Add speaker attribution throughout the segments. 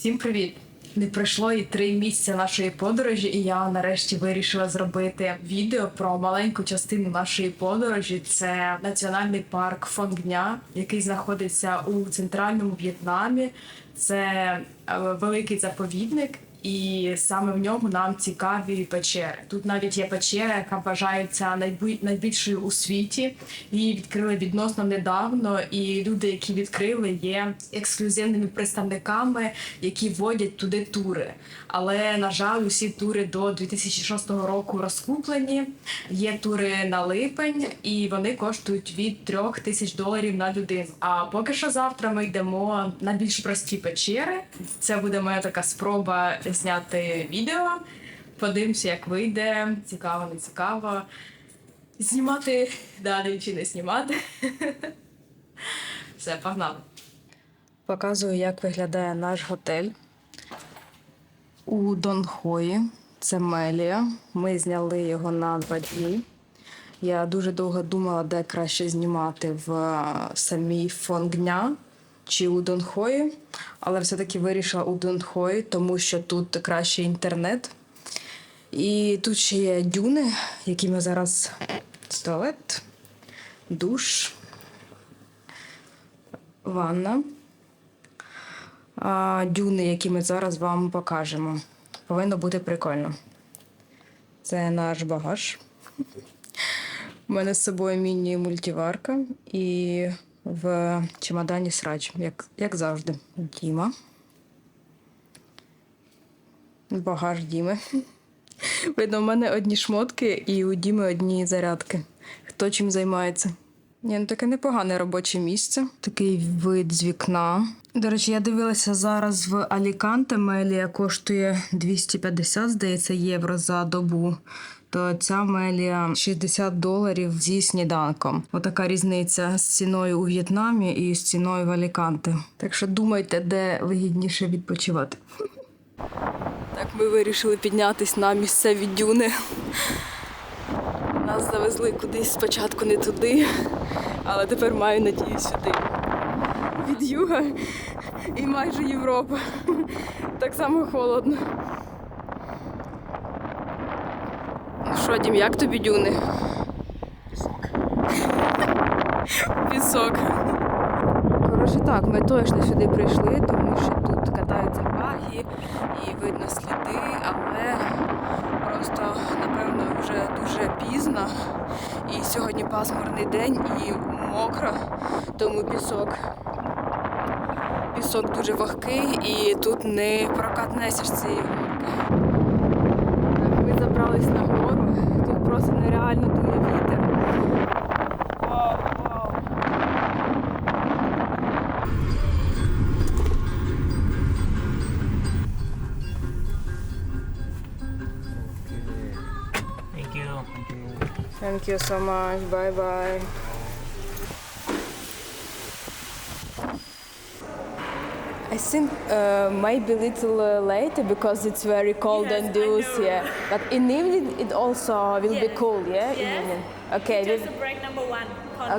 Speaker 1: Всім привіт! Не пройшло і три місяці нашої подорожі, і я нарешті вирішила зробити відео про маленьку частину нашої подорожі. Це національний парк Фонгня, який знаходиться у центральному В'єтнамі. Це е, великий заповідник. І саме в ньому нам цікаві печери. Тут навіть є печера, яка вважається найбільшою у світі. Її відкрили відносно недавно, і люди, які відкрили, є ексклюзивними представниками, які водять туди тури. Але на жаль, усі тури до 2006 року розкуплені. Є тури на липень, і вони коштують від 3 тисяч доларів на людину. А поки що завтра ми йдемо на більш прості печери. Це буде моя така спроба зняти відео. Подивимося, як вийде. Цікаво, не цікаво. Знімати далі чи не знімати. Все, погнали. Показую, як виглядає наш готель у Донхої. Це Мелія. Ми зняли його на два дні. Я дуже довго думала, де краще знімати в е, самій Фонгня чи у Донхої, але все-таки вирішила у Донхої, тому що тут краще інтернет. І тут ще є дюни, які ми зараз туалет, душ, ванна. Дюни, які ми зараз вам покажемо. Повинно бути прикольно. Це наш багаж. У мене з собою міні-мультиварка і в чемодані срач, як, як завжди. Діма. Багаж Діми. Видно, у мене одні шмотки і у Діми одні зарядки. Хто чим займається? Ні, ну таке непогане робоче місце. Такий вид з вікна. До речі, я дивилася зараз в Аліканте. Мелія коштує 250, здається, євро за добу. То ця мелія 60 доларів зі сніданком. Отака різниця з ціною у В'єтнамі і з ціною в Аліканте. Так що думайте, де вигідніше відпочивати. Так, ми вирішили піднятись на місцеві дюни. Нас завезли кудись спочатку не туди, але тепер маю надію сюди. Від юга і майже Європа. Так само холодно. Ну що, Дім, як тобі дюни? Пісок. Пісок. Коротше, так, ми точно сюди прийшли, тому що тут катаються баги і видно сліди, але просто, напевно, вже дуже пізно. І сьогодні пасмурний день і мокро, тому пісок. Пісок дуже вогкий і тут не прокатнешся з цієї. Ми забрались на
Speaker 2: Thank you
Speaker 1: so much. Bye bye. I think uh, maybe little uh, later because it's very cold
Speaker 3: yes,
Speaker 1: and
Speaker 3: dusty.
Speaker 1: Yeah. But in evening it also will
Speaker 3: yes.
Speaker 1: be cool. Yeah,
Speaker 3: yes.
Speaker 1: in evening. Okay.
Speaker 3: Just
Speaker 1: we'll...
Speaker 3: break number one.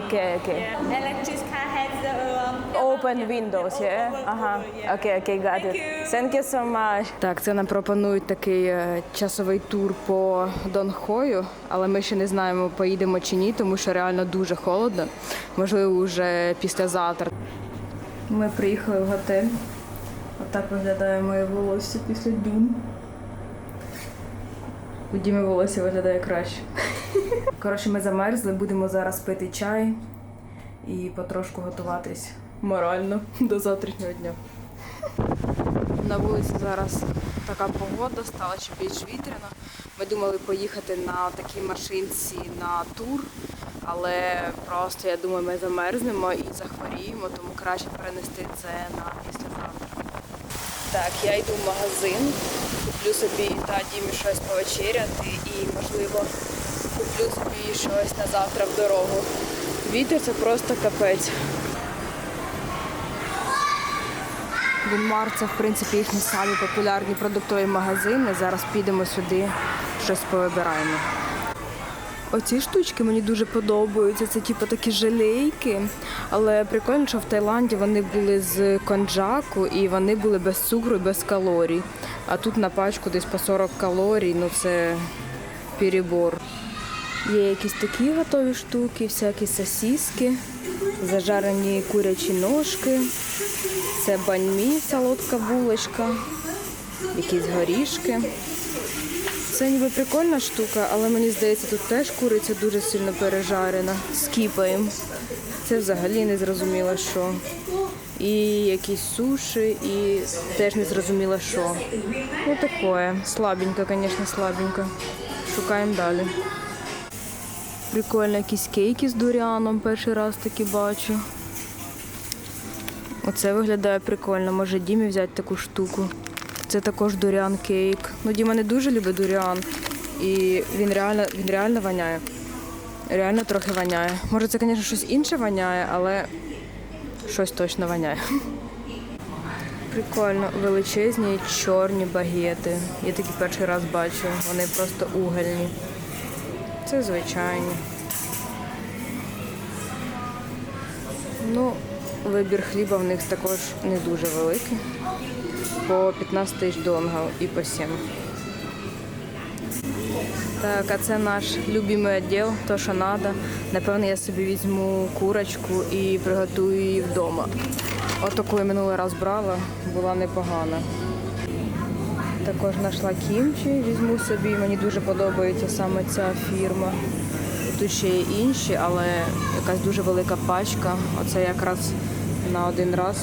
Speaker 1: Okay, okay.
Speaker 3: Yeah. Electric car has the um,
Speaker 1: open windows. Yeah.
Speaker 3: yeah?
Speaker 1: Uh
Speaker 3: huh. Yeah.
Speaker 1: Okay, okay, got
Speaker 3: Thank
Speaker 1: it.
Speaker 3: You.
Speaker 1: Thank you so much. Так, це нам пропонують такий е, часовий тур по Донхою, але ми ще не знаємо, поїдемо чи ні, тому що реально дуже холодно. Можливо, вже післязавтра. Ми приїхали в готель. Отак виглядає моє волосся після дюн. У Діми волосся виглядає краще. Коротше, ми замерзли, будемо зараз пити чай і потрошку готуватись морально до завтрашнього дня. На вулиці зараз така погода, стала ще більш вітряна. Ми думали поїхати на такій машинці на тур, але просто я думаю, ми замерзнемо і захворіємо, тому краще перенести це на післязавтра. Так, я йду в магазин, куплю собі та Дімі щось повечеряти і, можливо, куплю собі щось на завтра в дорогу. Вітер це просто капець. Вінмар це, в принципі, їхні самі популярні продуктові магазини. Зараз підемо сюди, щось повибираємо. Оці штучки мені дуже подобаються. Це типу такі желейки. Але прикольно, що в Таїланді вони були з конджаку і вони були без цукру і без калорій. А тут на пачку десь по 40 калорій, ну це перебор. Є якісь такі готові штуки, всякі сосиски, зажарені курячі ножки, це баньмі, солодка булочка, якісь горішки. Це ніби прикольна штука, але мені здається, тут теж куриця дуже сильно пережарена. Скіпаємо. Це взагалі не зрозуміло що. І якісь суші, і теж не зрозуміло що. Ну таке. Слабенько, звісно, слабенько. Шукаємо далі. Прикольно, якісь кейки з дуріаном перший раз таки бачу. Оце виглядає прикольно. Може Дімі взяти таку штуку. Це також дуріан кейк. Ну, Діма не дуже любить дуріан. І він реально, він реально воняє. Реально трохи воняє. Може, це, звісно, щось інше воняє, але щось точно воняє. Прикольно, величезні чорні багети. Я такі перший раз бачу. Вони просто угольні. Це звичайні. Ну, вибір хліба в них також не дуже великий. По 15 тисяч донгів і по 7. Так, а це наш любимий відділ, то що треба. Напевно, я собі візьму курочку і приготую її вдома. Отаку я минулий раз брала, була непогана. Також знайшла кімчі, візьму собі. Мені дуже подобається саме ця фірма. Тут ще є інші, але якась дуже велика пачка. Оце якраз на один раз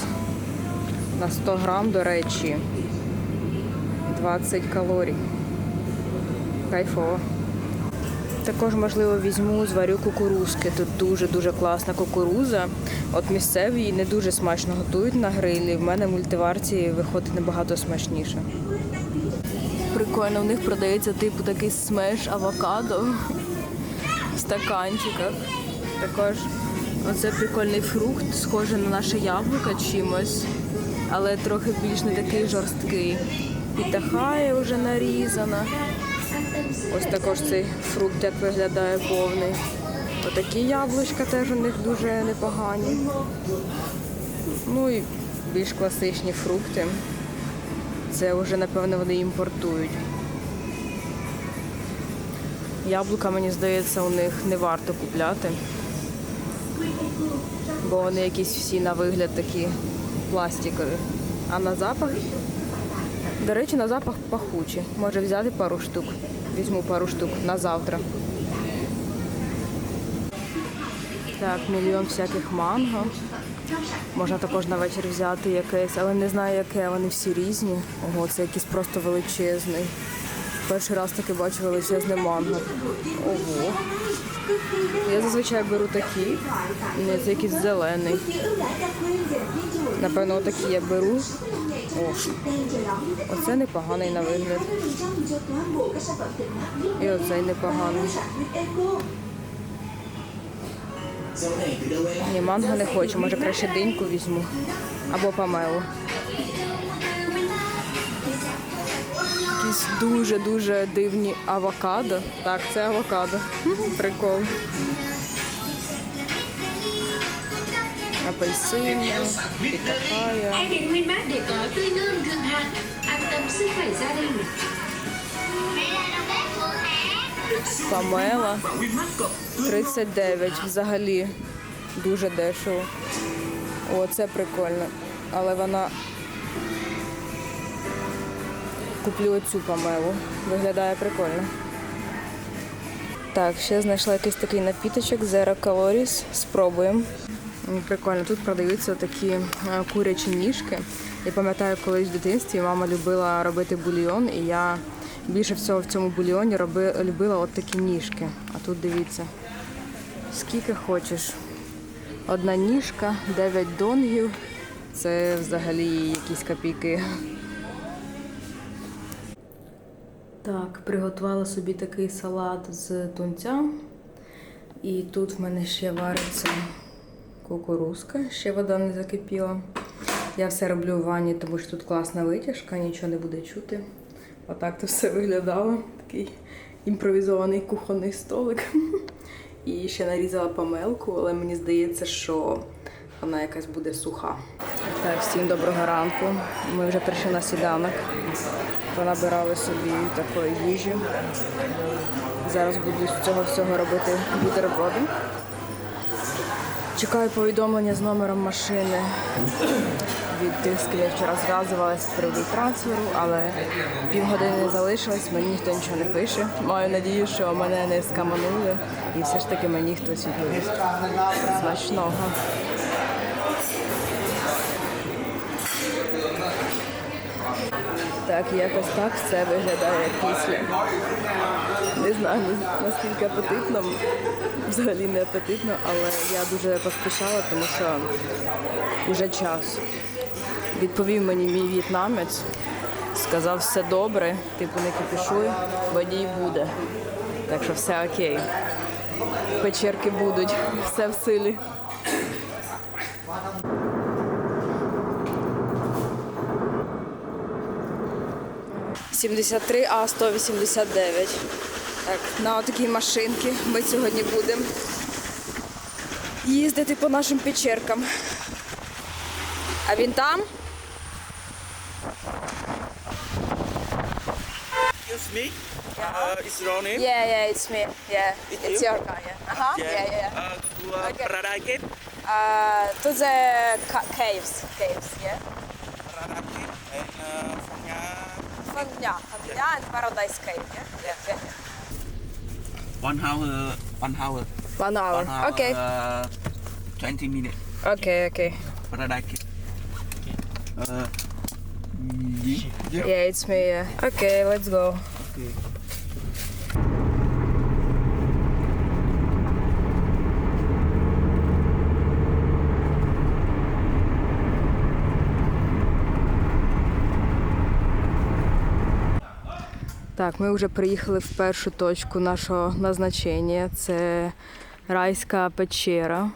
Speaker 1: на 100 грам, до речі, 20 калорій. Кайфово. Також, можливо, візьму, зварю кукурузки. Тут дуже-дуже класна кукуруза. От місцеві її не дуже смачно готують на грилі. В мене в мультиварці виходить набагато смачніше. Прикольно, в них продається типу такий смеш авокадо в стаканчиках. Також оце прикольний фрукт, схожий на наше яблуко чимось, але трохи більш не такий жорсткий. Підтахає вже нарізана. Ось також цей фрукт як виглядає повний. Отакі яблучка теж у них дуже непогані. Ну і більш класичні фрукти. Це вже, напевно, вони імпортують. Яблука, мені здається, у них не варто купляти. Бо вони якісь всі на вигляд такі пластикові. А на запах, до речі, на запах пахучі. Може взяти пару штук. Візьму пару штук на завтра. Так, мільйон всяких манго. Можна також на вечір взяти якесь, але не знаю яке, вони всі різні. Ого, це якийсь просто величезний. Перший раз таки бачу величезне манго. Ого. Я зазвичай беру такі. Ні, це якийсь зелений. Напевно, отакі я беру. О, оце непоганий на вигляд. І оцей непоганий. Ні, манго не хочу, може краще диньку візьму. Або помелу. Якісь дуже-дуже дивні авокадо. Так, це авокадо. Прикол. Апельсин, пітахая. Памела 39 взагалі дуже дешево. О, це прикольно. Але вона куплю оцю памелу. Виглядає прикольно. Так, ще знайшла якийсь такий напіточок Zero Calories. Спробуємо. Прикольно, тут продаються такі е, курячі ніжки. Я пам'ятаю, колись в дитинстві мама любила робити бульйон, і я більше всього в цьому бульйоні роби, любила от такі ніжки. А тут дивіться, скільки хочеш. Одна ніжка, 9 донгів. Це взагалі якісь копійки. Так, приготувала собі такий салат з тунця. І тут в мене ще вариться кукурузка, ще вода не закипіла. Я все роблю в ванні, тому що тут класна витяжка, нічого не буде чути. Отак то все виглядало. Такий імпровізований кухонний столик. І ще нарізала помелку, але мені здається, що вона якась буде суха. Так, всім доброго ранку. Ми вже прийшли на сніданок. Понабирали собі такої їжі. Зараз буду з цього всього робити бутерброди. Чекаю повідомлення з номером машини від тих, з ким я вчора зв'язувалася з приводу трансферу, але півгодини залишилось, мені ніхто нічого не пише. Маю надію, що мене не скаманули і все ж таки мені хтось відповість. Смачного. Так, якось так все виглядає після. Не знаю наскільки апетитно, взагалі не апетитно, але я дуже поспішала, тому що вже час. Відповів мені мій в'єтнамець, сказав все добре, типу не кипішуй, водій буде. Так що все окей. Печерки будуть, все в силі. Сімдесят три, а 189. Так, на отакій машинці ми сьогодні будемо їздити по нашим печеркам. А він там?
Speaker 4: Excuse me. Yeah. Uh, it's Ronnie.
Speaker 1: Yeah, yeah, it's me. Yeah,
Speaker 4: it's,
Speaker 1: it's
Speaker 4: you?
Speaker 1: your car. Yeah. Uh-huh. Yeah, yeah. yeah,
Speaker 4: yeah. Uh, to uh,
Speaker 1: okay.
Speaker 4: Paradakit?
Speaker 1: Uh, to the ca- caves. Caves, yeah.
Speaker 4: Paradakit and uh, Fangya. Fangya.
Speaker 1: Fangya yeah. and Paradise Cave, yeah? Yeah. yeah.
Speaker 4: One hour. One hour.
Speaker 1: One hour.
Speaker 4: One hour
Speaker 1: okay.
Speaker 4: Uh, 20 minutes.
Speaker 1: Okay, okay.
Speaker 4: Paradakit. Uh,
Speaker 1: yeah. it's me, yeah. Okay, let's go.
Speaker 4: Okay.
Speaker 1: Так, ми вже приїхали в першу точку нашого назначення. Це райська печера.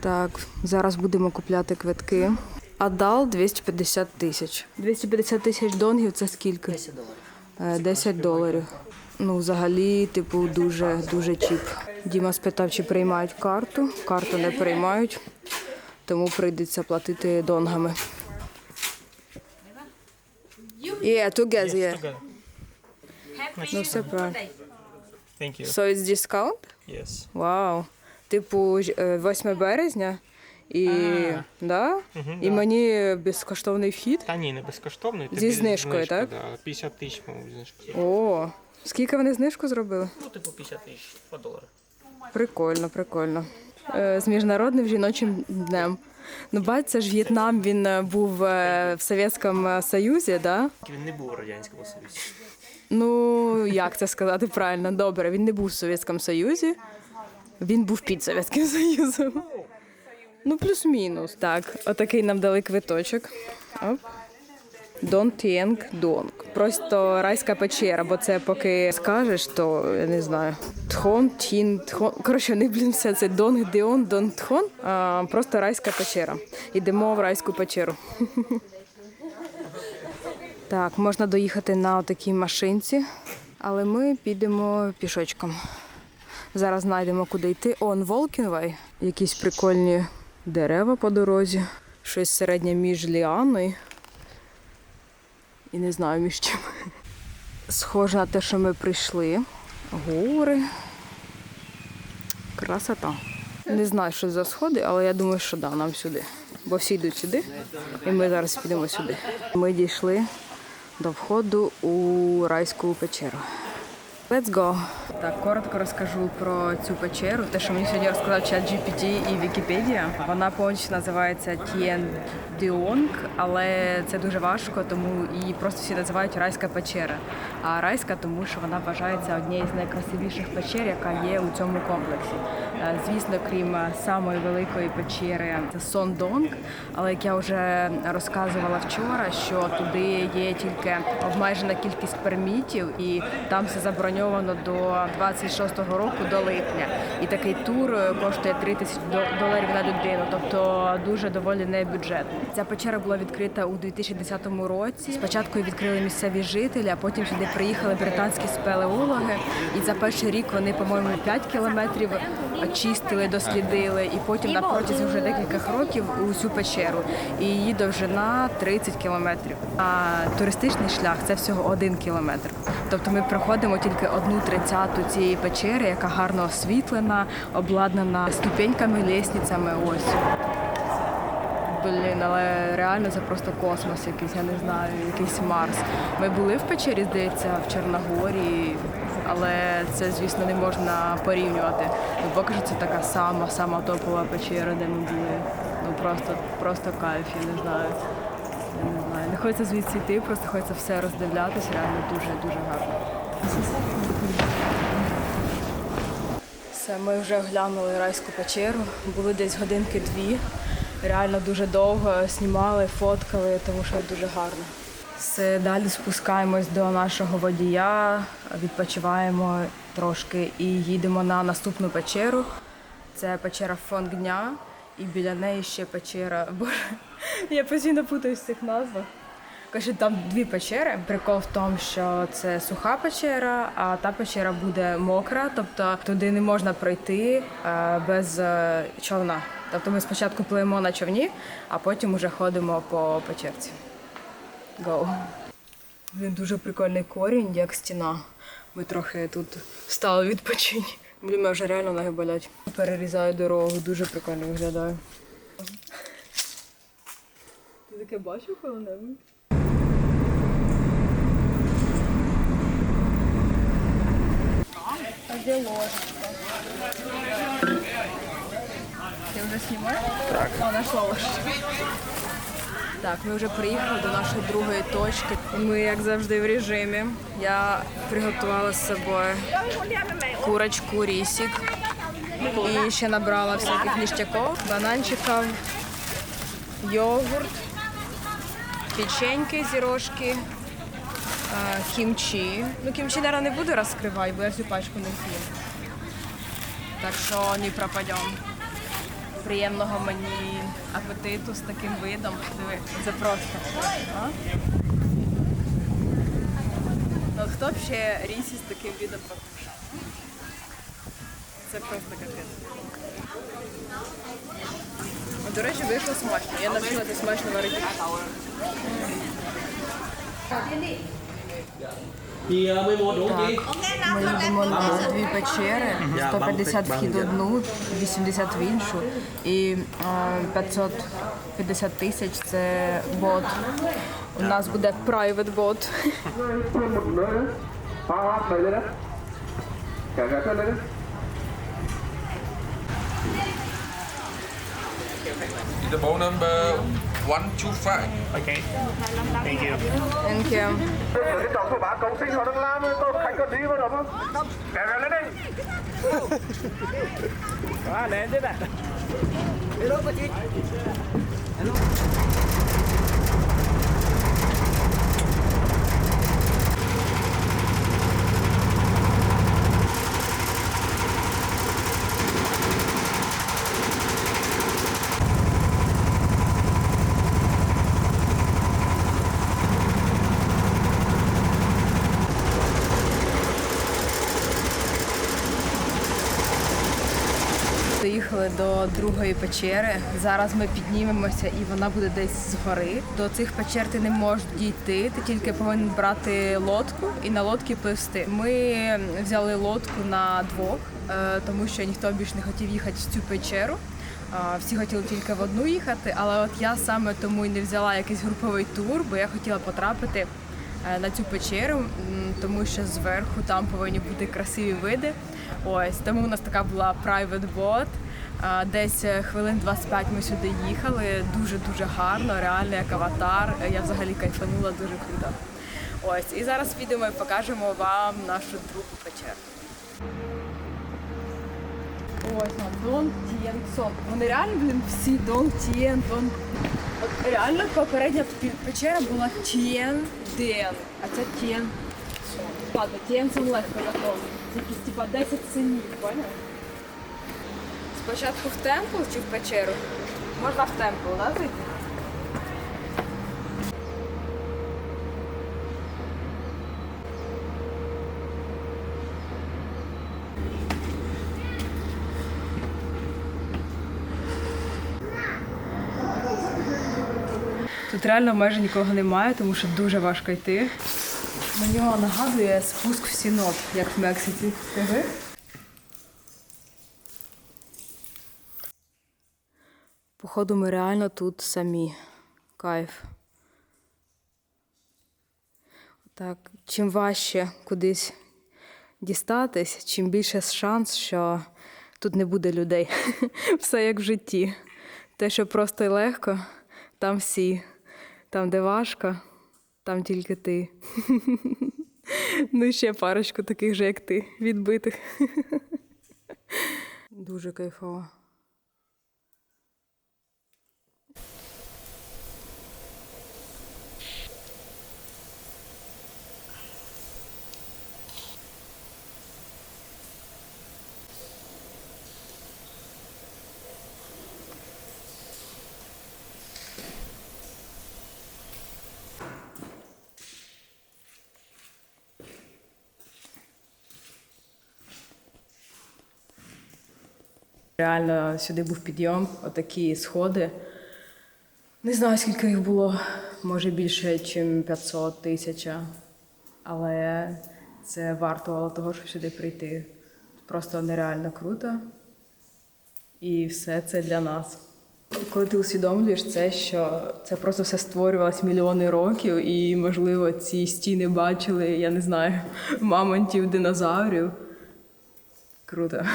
Speaker 1: Так, зараз будемо купляти квитки. Адал 250 тисяч. 250 тисяч донгів це скільки? 10 доларів. 10 доларів. Ну, взагалі, типу, дуже дуже чіп. Діма спитав, чи приймають карту. Карту не приймають, тому прийдеться платити донгами. Yeah, together, yeah.
Speaker 3: Together.
Speaker 1: Ну, все правильно.
Speaker 3: Thank you.
Speaker 1: So it's discount?
Speaker 3: Yes.
Speaker 1: Вау. Типу, ж- е, 8 березня. І, да? і мені безкоштовний вхід.
Speaker 3: Та ні, не безкоштовний.
Speaker 1: Зі
Speaker 3: тобі
Speaker 1: знижкою,
Speaker 3: знижка,
Speaker 1: так?
Speaker 3: Да, 50 тисяч, по-моєму, знижки.
Speaker 1: О, скільки вони знижку зробили?
Speaker 3: Ну, типу 50 тисяч, 2 долари.
Speaker 1: Прикольно, прикольно. Е, З міжнародним жіночим днем. Ну, бать, це ж В'єтнам, він е, був е, в Совєтському Союзі, да?
Speaker 3: Він не був у Радянському Союзі.
Speaker 1: Ну, як це сказати правильно? Добре, він не був в Совєтському Союзі. Він був під Совєтським Союзом. Ну, плюс-мінус. Так, отакий нам дали квиточок. Оп. Дон Тєнг Донг. Просто райська печера, бо це поки скажеш, то я не знаю. Тхон, Тін, Тхон. Коротше, вони, блін, все це Донг Деон, Дон Тхон. А, просто райська печера. Йдемо в райську печеру. Так, можна доїхати на такій машинці, але ми підемо пішочком. Зараз знайдемо, куди йти. Он Волкінвей. Якісь прикольні дерева по дорозі. Щось середнє між ліаною. І не знаю між чим. Схоже на те, що ми прийшли. Гори. Красота. Не знаю, що за сходи, але я думаю, що да, нам сюди. Бо всі йдуть сюди, і ми зараз підемо сюди. Ми дійшли до входу у райську печеру. Let's go. Так, коротко розкажу про цю печеру. Те, що мені сьогодні розказав чат GPT і Вікіпедія. Вона повністю називається Тien Duong, але це дуже важко, тому її просто всі називають райська печера. А райська, тому що вона вважається однією з найкрасивіших печер, яка є у цьому комплексі. Е, Звісно, крім самої великої печери, це Сон Донг. Але як я вже розказувала вчора, що туди є тільки обмежена кількість пермітів, і там все заброньовано до 26-го року до липня. І такий тур е, коштує 3 тисячі доларів на людину, тобто дуже доволі небюджетно. Ця печера була відкрита у 2010 році. Спочатку відкрили місцеві жителі, а потім сюди приїхали британські спелеологи. І за перший рік вони, по-моєму, 5 кілометрів очистили, дослідили, і потім на протязі вже декількох років усю печеру. І її довжина 30 кілометрів. А туристичний шлях це всього один кілометр. Тобто ми проходимо тільки одну тридцяту цієї печери, яка гарно освітлена, обладнана ступеньками, лісницями. Ось. Блін, але реально це просто космос якийсь, я не знаю, якийсь Марс. Ми були в печері, здається, в Чорногорії, але це, звісно, не можна порівнювати. Ну, поки що це така сама, сама топова печера, де ми були. Ну просто, просто кайф, я не знаю. Я не знаю. Не хочеться звідси йти, просто хочеться все роздивлятися, реально дуже, дуже гарно. Все, ми вже оглянули райську печеру, були десь годинки дві. Реально дуже довго знімали, фоткали, тому що дуже гарно. Все, далі спускаємось до нашого водія, відпочиваємо трошки і їдемо на наступну печеру. Це печера Фонгня, і біля неї ще печера. Боже, я постійно путаюсь в цих назвах. Каже, там дві печери. Прикол в тому, що це суха печера, а та печера буде мокра, тобто туди не можна пройти е, без е, човна. Тобто ми спочатку пливемо на човні, а потім уже ходимо по печерці. Go. Він дуже прикольний корінь, як стіна. Ми трохи тут стали відпочинь. Блін, мене вже реально ноги болять. Перерізаю дорогу, дуже прикольно виглядає. Ти таке бачив коли-небудь? А де ложечка? Ти вже знімаєш? Так. А, знайшла ложечку. Так, ми вже приїхали до нашої другої точки. Ми, як завжди, в режимі. Я приготувала з собою курочку, рісик. І ще набрала всяких ніштяків, бананчиків, йогурт, печеньки з рожки, кімчі. Ну, кімчі, наверное, не буду розкривати, бо я всю пачку не з'їм. Так що не пропадемо. Приємного мені апетиту з таким видом. Це просто. А? Ну, хто б ще рісі з таким видом покушав? Це просто капець. До речі, вийшло смачно. Я навчилася смачно варити.
Speaker 5: Thì 11 đủ chị?
Speaker 1: Ми їдемо дві печери, 150 вхід в одну, 80 в іншу. І е, 550 тисяч це бот. У нас буде private бот.
Speaker 6: Bowl number one two five.
Speaker 3: Okay. Thank you.
Speaker 1: Thank you.
Speaker 7: cái trò của bà cộng sinh họ đang làm tôi khách có đi vào đó không kẹo kẹo lên đi à lên thế này
Speaker 1: До другої печери. Зараз ми піднімемося і вона буде десь згори. До цих печер ти не можеш дійти. Ти тільки повинен брати лодку і на лодці пливсти. Ми взяли лодку на двох, е, тому що ніхто більш не хотів їхати в цю печеру. Всі хотіли тільки в одну їхати, але от я саме тому і не взяла якийсь груповий тур, бо я хотіла потрапити е, на цю печеру, тому що зверху там повинні бути красиві види. Ось тому у нас така була private boat. Десь е, хвилин 25 ми сюди їхали. Дуже дуже гарно, реально як аватар. Я взагалі кайфанула дуже круто. Ось і зараз підемо і покажемо вам нашу другу печеру. Ось на Дон Тієн Сон. Вони реально, блін, всі Дон Тієн, Дон. От реально попередня печера була Тієн Ден, а це Тієн Сон. ладно, тіємцем легко заповнити. Якісь типа 10 синів, поняв? Спочатку в темпл чи в печеру? Можна в темпл, да, зайти? Тут реально майже нікого немає, тому що дуже важко йти. Нього нагадує спуск в сінок, як в Мексиці. Скажи. Походу, ми реально тут самі. Кайф. Так, чим важче кудись дістатись, чим більше шанс, що тут не буде людей. Все як в житті. Те, що просто і легко, там всі. Там, де важко, там тільки ти. Ну, і ще парочку таких же, як ти, відбитих. Дуже кайфово. Реально сюди був підйом, отакі сходи. Не знаю, скільки їх було, може більше, ніж 500 тисяч. Але це варто того, щоб сюди прийти. Просто нереально круто. І все це для нас. Коли ти усвідомлюєш це, що це просто все створювалось мільйони років, і, можливо, ці стіни бачили, я не знаю, мамонтів, динозаврів. Круто.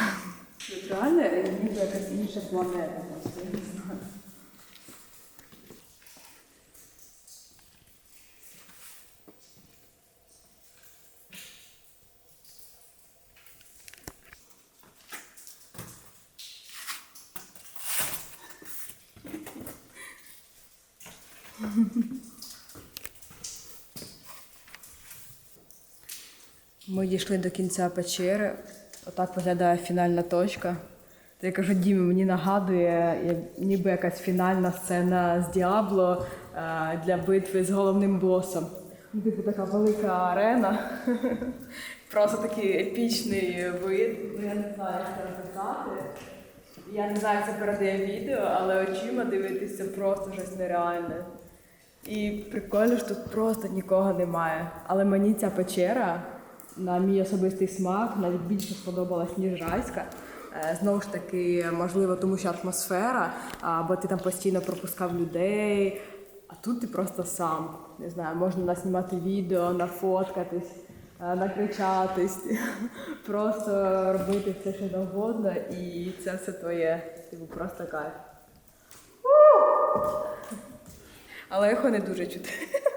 Speaker 1: Реально ніби якась інша планета. Ми дійшли до кінця печери. Отак виглядає фінальна точка. Я кажу, Дімі, мені нагадує, ніби якась фінальна сцена з Діабло е, для битви з головним босом. Ну, Типу така велика арена. Просто такий епічний вид. Ну, я не знаю, як це розписати. Я не знаю, як це передає відео, але очима дивитися просто щось нереальне. І прикольно, що тут просто нікого немає. Але мені ця печера, на мій особистий смак, навіть більше сподобалась, ніж райська. Е, Знову ж таки, можливо, тому що атмосфера, або ти там постійно пропускав людей, а тут ти просто сам. Не знаю, можна наснімати відео, нафоткатись, е, накричатись, просто робити все, що завгодно, і це все твоє. Типу, просто кайф. Але ехо не дуже чути.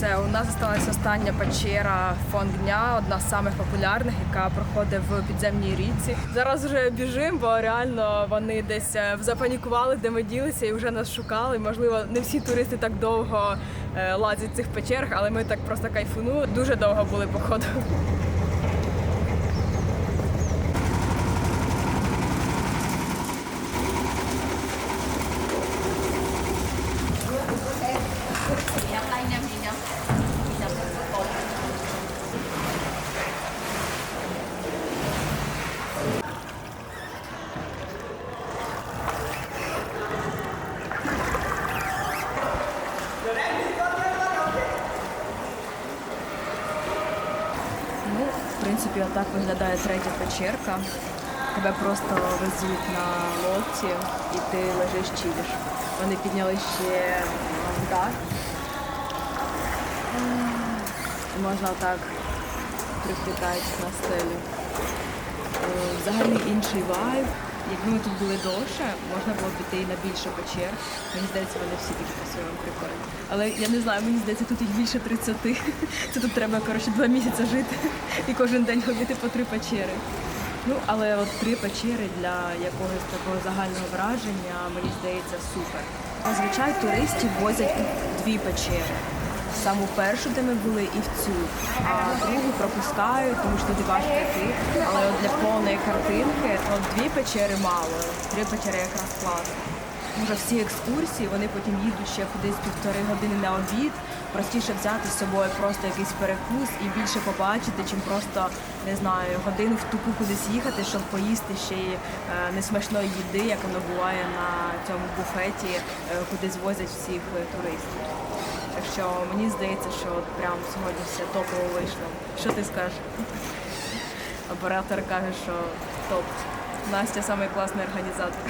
Speaker 1: Все, у нас залишилася остання печера фон дня, одна з самих популярних, яка проходить в підземній річці. Зараз вже біжимо, бо реально вони десь е, запанікували, де ми ділися, і вже нас шукали. Можливо, не всі туристи так довго е, лазять в цих печерах, але ми так просто кайфунули. Дуже довго були походу. Ну, в принципі, отак виглядає третя печерка. Тебе просто везуть на лодці і ти лежиш чилиш. Вони підняли ще дах. Можна так прихитати на стелі. Е, Взагалі інший вайб. Якби ми тут були довше, можна було піти і на більше печер. Мені здається, вони всі такі по-своєму прикольні. Але я не знаю, мені здається, тут їх більше 30. Це тут треба коротше два місяці жити і кожен день ходити по три печери. Ну, але от три печери для якогось такого загального враження, мені здається, супер. Зазвичай туристів возять дві печери. Саму першу, де ми були, і в цю. А другу пропускають, тому що туди важко йти. Але от для повної картинки от дві печери мало, три печери якраз класно. Може, всі екскурсії, вони потім їдуть ще кудись півтори години на обід. Простіше взяти з собою просто якийсь перекус і більше побачити, чим просто не знаю, годину в тупу кудись їхати, щоб поїсти ще й е, несмачної їди, як воно буває на цьому буфеті, е, куди звозять всіх туристів. Так що мені здається, що от прям сьогодні все топово вийшло. Що ти скажеш? Оператор каже, що топ. Настя найкласний організатор.